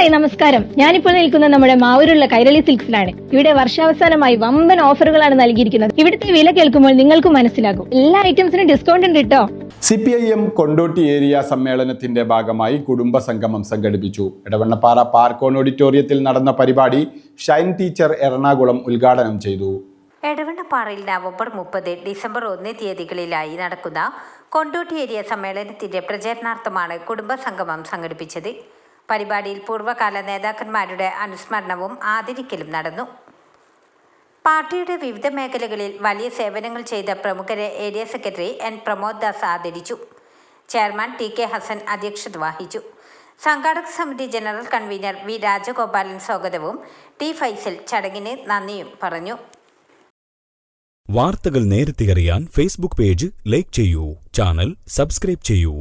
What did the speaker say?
Hi നമസ്കാരം. ഞാനിപ്പോൾ നിൽക്കുന്നത് നമ്മുടെ മാവൂരുള്ള കൈരളി സിൽക്സിലാണ്. ഇവിടെ വർഷാവസാനമായി വമ്പൻ ഓഫറുകളാണ് നൽകിയിരിക്കുന്നത്. ഇവിടുത്തെ വില കേൾക്കുമ്പോൾ നിങ്ങൾക്ക് മനസ്സിലാകും. എല്ലാ ഐറ്റംസിനും ഡിസ്കൗണ്ട് ഉണ്ട് കേട്ടോ C P I M Kondotty area സമ്മേളനത്തിന്റെ ഭാഗമായി കുടുംബ സംഗമം സംഘടിപ്പിച്ചു. ഇടവണ്ണപ്പാറ പാർക്കോൺ ഓഡിറ്റോറിയത്തിൽ നടന്ന പരിപാടി ഷൈൻ ടീച്ചർ എറണാകുളം ഉദ്ഘാടനം ചെയ്തു. എടവണ്ണപ്പാറയിൽ നവംബർ മുപ്പത് ഡിസംബർ ഒന്ന് തീയതികളിലായി നടക്കുന്ന കൊണ്ടോട്ടി ഏരിയ സമ്മേളനത്തിന്റെ പ്രചരണാർത്ഥമാണ് കുടുംബ സംഗമം സംഘടിപ്പിച്ചത്. പരിപാടിയിൽ പൂർവകാല നേതാക്കന്മാരുടെ അനുസ്മരണവും ആദരിക്കലും നടന്നു. പാർട്ടിയുടെ വിവിധ മേഖലകളിൽ വലിയ സേവനങ്ങൾ ചെയ്ത പ്രമുഖരെ area secretary N Pramod Das ആദരിച്ചു. ചെയർമാൻ ടി കെ ഹസൻ അധ്യക്ഷത വഹിച്ചു. സംഘാടക സമിതി ജനറൽ കൺവീനർ വി രാജഗോപാലൻ സ്വാഗതവും ടി ഫൈസൽ ചടങ്ങിന് നന്ദിയും പറഞ്ഞു. വാർത്തകൾ നേരത്തെ അറിയാൻ ഫേസ്ബുക്ക് പേജ് ലൈക്ക് ചെയ്യൂ ചാനൽ സബ്സ്ക്രൈബ് ചെയ്യൂ.